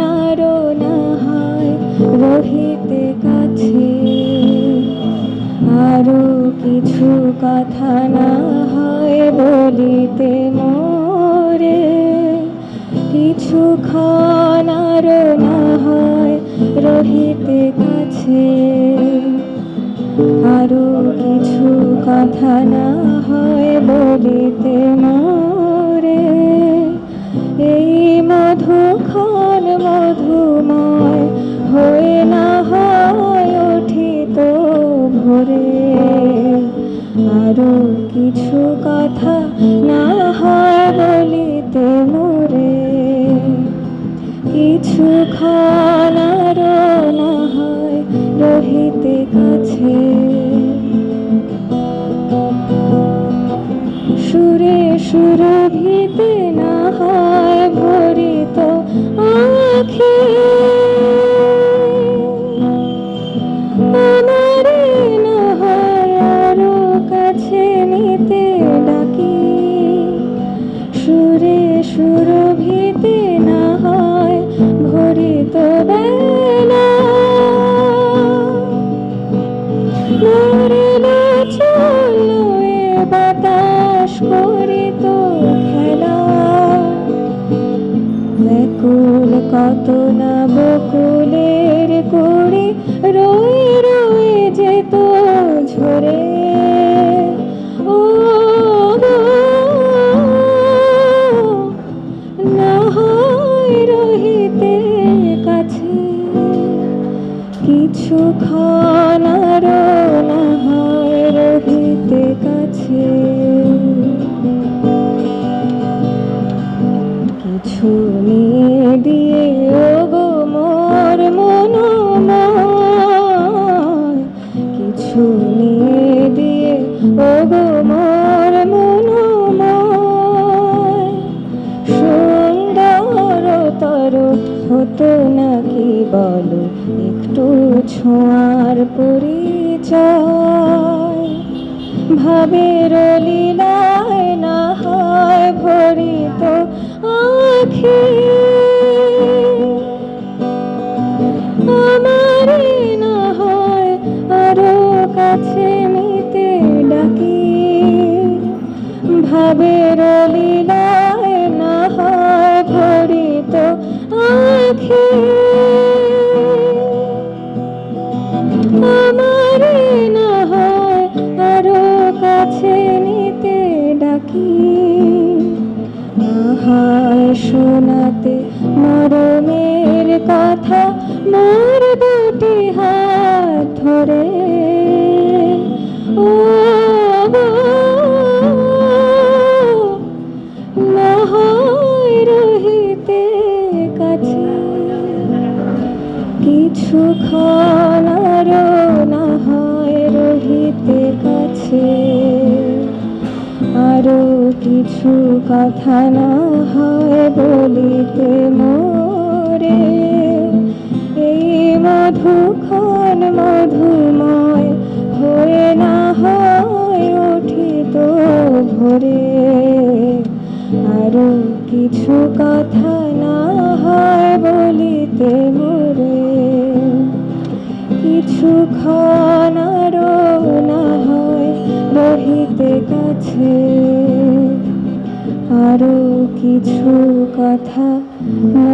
আরও না হয় রহিতে কাছে। আরও কিছু কথা না হয় বলিতে মোরে। আরও না হয় রহিতে কাছে। আরও কিছু কথা না হয় বলিতে মোরে। আরও কিছু কথা না হয় বলিতে মোরে। কিছু খানার না হয় রহিতে কাছে। সুরে সুরভিতে না হয় ভরিত আখি বাতাস করিত খেলা। ব্যাকুল কত না বকুলের কুড়ি রয়ে রয়ে যেত ঝরে। ও না হয় কাছে। কিছু খানার ওগো মোর মনোময়, সুন্দরতর হতো নাকি বলো, একটু ছোঁয়ার পরিচয়। ভাবের লীলায় না হয় ভরিত আখি। আমারে ভাবের লীলায় না হয় আমারে না হয় কাছে নিতে ডাকি। না শোনাতে কিছু কথা না হয় বলিতে মোরে। এই মধুক্ষণ মধুময় হয়ে না হয় উঠিত ভোরে। আরও কিছু কথা না হয় বলিতে মোরে। কিছু খানারও না হয় রহিতে কাছে। আরও কিছু কথা না